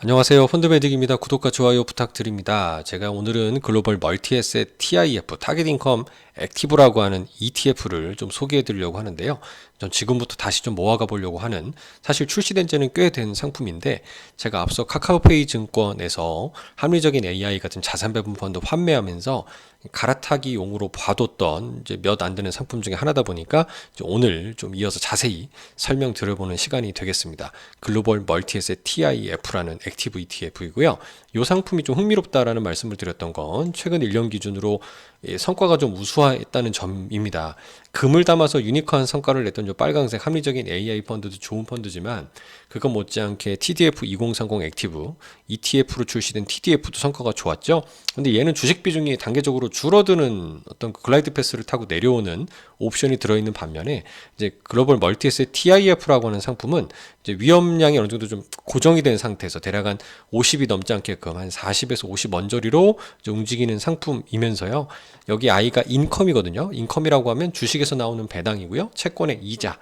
안녕하세요. 펀드메딕입니다. 구독과 좋아요 부탁드립니다. 제가 오늘은 글로벌 멀티에셋 TIF, 타겟 인컴 액티브라고 하는 ETF를 좀 소개해 드리려고 하는데요. 전 지금부터 다시 좀 모아가 보려고 하는 사실 출시된 지는 꽤 된 상품인데 제가 앞서 카카오페이 증권에서 합리적인 AI 같은 자산 배분 펀드 판매하면서 갈아타기 용으로 봐뒀던 이제 몇 안 되는 상품 중에 하나다 보니까 오늘 좀 이어서 자세히 설명 드려보는 시간이 되겠습니다. 글로벌 멀티에셋 TIF라는 액티브 ETF이고요. 이 상품이 좀 흥미롭다라는 말씀을 드렸던 건 최근 1년 기준으로 예, 성과가 좀 우수 했다는 점입니다. 금을 담아서 유니크한 성과를 냈던 저 빨강색 합리적인 AI 펀드도 좋은 펀드지만 그거 못지않게 TDF 2030 액티브 ETF로 출시된 TDF도 성과가 좋았죠. 근데 얘는 주식 비중이 단계적으로 줄어드는 어떤 그 글라이드 패스를 타고 내려오는 옵션이 들어있는 반면에 이제 글로벌 멀티에셋 TIF라고 하는 상품은 이제 위험량이 어느 정도 좀 고정이 된 상태에서 대략 한 50이 넘지 않게끔 한 40에서 50 원저리로 움직이는 상품이면서요. 여기 I가 인컴이거든요. 인컴이라고 하면 주식 에서 나오는 배당이고요. 채권의 이자,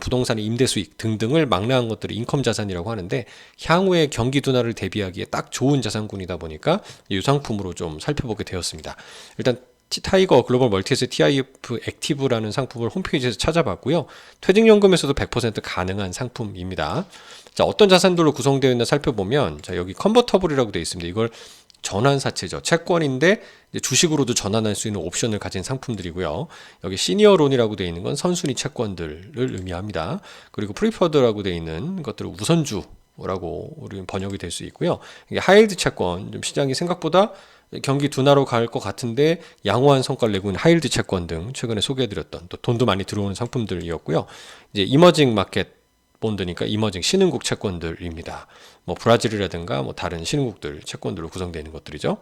부동산의 임대 수익 등등을 망라한 것들을 인컴 자산이라고 하는데 향후의 경기 둔화를 대비하기에 딱 좋은 자산군이다 보니까 이 상품으로 좀 살펴보게 되었습니다. 일단 타이거 글로벌 멀티에셋 TIF 액티브라는 상품을 홈페이지에서 찾아봤고요. 퇴직연금에서도 100% 가능한 상품입니다. 자, 어떤 자산들로 구성되어 있나 살펴보면 자, 여기 컨버터블이라고 되어 있습니다. 이걸 전환 사채죠. 채권인데 주식으로도 전환할 수 있는 옵션을 가진 상품들이고요. 여기 시니어론이라고 되어 있는 건 선순위 채권들을 의미합니다. 그리고 프리퍼드라고 되어 있는 것들은 우선주 라고 우리 번역이 될 수 있고요. 이게 하이드 채권, 좀 시장이 생각보다 경기 둔화로 갈 것 같은데 양호한 성과를 내고 있는 하이드 채권 등 최근에 소개해드렸던 또 돈도 많이 들어오는 상품들이었고요. 이제 이머징 마켓 본드니까 이머징 신흥국 채권들입니다. 뭐 브라질이라든가 뭐 다른 신흥국들 채권들로 구성되어 있는 것들이죠.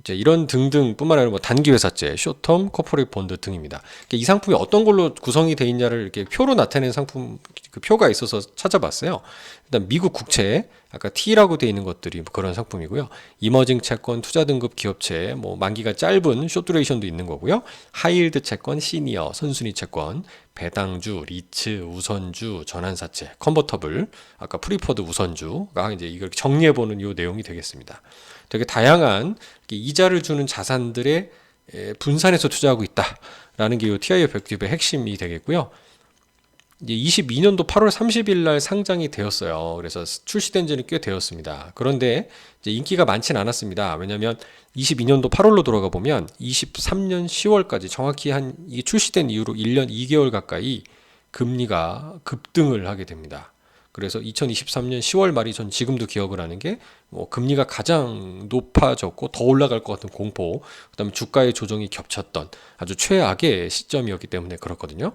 이제 이런 등등뿐만 아니라 뭐 단기 회사채, 쇼텀, 코퍼레이트 본드 등입니다. 이 상품이 어떤 걸로 구성이 되어 있냐를 이렇게 표로 나타내는 상품 그 표가 있어서 찾아봤어요. 일단 미국 국채, 아까 T라고 되어 있는 것들이 뭐 그런 상품이고요. 이머징 채권, 투자 등급 기업체, 뭐 만기가 짧은 쇼트레이션도 있는 거고요. 하이일드 채권, 시니어, 선순위 채권, 배당주, 리츠, 우선주, 전환사채, 컨버터블, 아까 프리퍼드 우선주가 이제 이걸 정리해 보는 요 내용이 되겠습니다. 되게 다양한 이자를 주는 자산들의 분산해서 투자하고 있다라는 게이 TIF 액티브의 핵심이 되겠고요. 이제 22년도 8월 30일 날 상장이 되었어요. 그래서 출시된 지는 꽤 되었습니다. 그런데 이제 인기가 많지는 않았습니다. 왜냐하면 22년도 8월로 돌아가 보면 23년 10월까지 정확히 한 이게 출시된 이후로 1년 2개월 가까이 금리가 급등을 하게 됩니다. 그래서 2023년 10월 말이 전 지금도 기억을 하는 게 뭐 금리가 가장 높아졌고 더 올라갈 것 같은 공포, 그다음에 주가의 조정이 겹쳤던 아주 최악의 시점이었기 때문에 그렇거든요.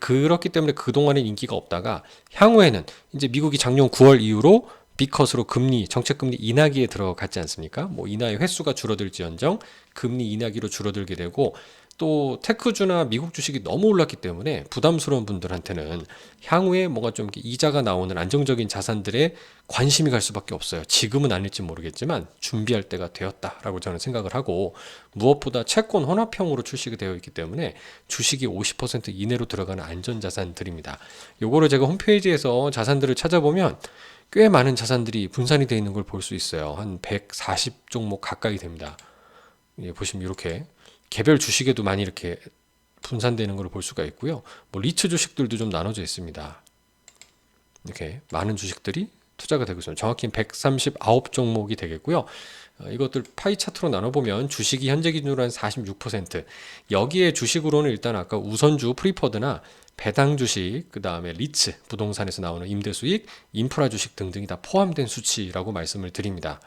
그렇기 때문에 그동안은 인기가 없다가 향후에는 이제 미국이 작년 9월 이후로 비컷으로 금리 정책 금리 인하기에 들어갔지 않습니까? 뭐 인하의 횟수가 줄어들지언정 금리 인하기로 줄어들게 되고 또 테크주나 미국 주식이 너무 올랐기 때문에 부담스러운 분들한테는 향후에 뭔가 좀 이자가 나오는 안정적인 자산들에 관심이 갈 수밖에 없어요. 지금은 아닐지 모르겠지만 준비할 때가 되었다라고 저는 생각을 하고 무엇보다 채권 혼합형으로 출시가 되어 있기 때문에 주식이 50% 이내로 들어가는 안전 자산들입니다. 요거를 제가 홈페이지에서 자산들을 찾아보면 꽤 많은 자산들이 분산이 되어 있는 걸 볼 수 있어요. 한 140 종목 가까이 됩니다. 예, 보시면 이렇게 개별 주식에도 많이 이렇게 분산되는 걸 볼 수가 있고요. 뭐 리츠 주식들도 좀 나눠져 있습니다. 이렇게 많은 주식들이 투자가 되고 있습니다. 정확히 139 종목이 되겠고요. 어, 이것들 파이 차트로 나눠보면 주식이 현재 기준으로 한 46%. 여기에 주식으로는 일단 아까 우선주 프리퍼드나 배당 주식, 그 다음에 리츠, 부동산에서 나오는 임대 수익, 인프라 주식 등등이 다 포함된 수치라고 말씀을 드립니다.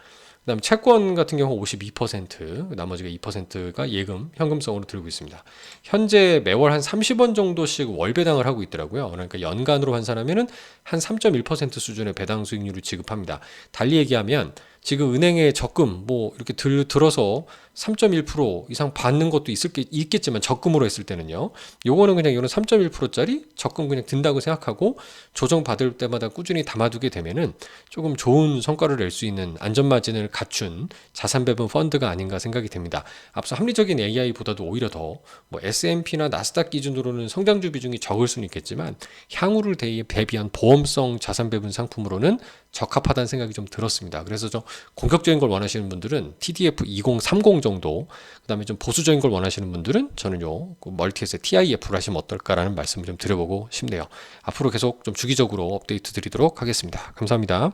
그다음 채권 같은 경우 52%, 나머지가 2%가 예금, 현금성으로 들고 있습니다. 현재 매월 한 30원 정도씩 월 배당을 하고 있더라고요. 그러니까 연간으로 환산하면은 한 3.1% 수준의 배당 수익률을 지급합니다. 달리 얘기하면 지금 은행에 적금 뭐 이렇게 들, 들어서 3.1% 이상 받는 것도 있을 게 있겠지만 적금으로 했을 때는요. 요거는 그냥 이거는 3.1%짜리 적금 그냥 든다고 생각하고 조정 받을 때마다 꾸준히 담아두게 되면은 조금 좋은 성과를 낼 수 있는 안전 마진을 갖춘 자산 배분 펀드가 아닌가 생각이 됩니다. 앞서 합리적인 AI보다도 오히려 더 뭐 S&P나 나스닥 기준으로는 성장주 비중이 적을 수는 있겠지만 향후를 대비한 보험성 자산 배분 상품으로는 적합하다는 생각이 좀 들었습니다. 그래서 좀 공격적인 걸 원하시는 분들은 TDF 2030 정도, 그다음에 좀 보수적인 걸 원하시는 분들은 저는 요그 멀티에스의 TIF를 하시면 어떨까라는 말씀을 좀 드려보고 싶네요. 앞으로 계속 좀 주기적으로 업데이트 드리도록 하겠습니다. 감사합니다.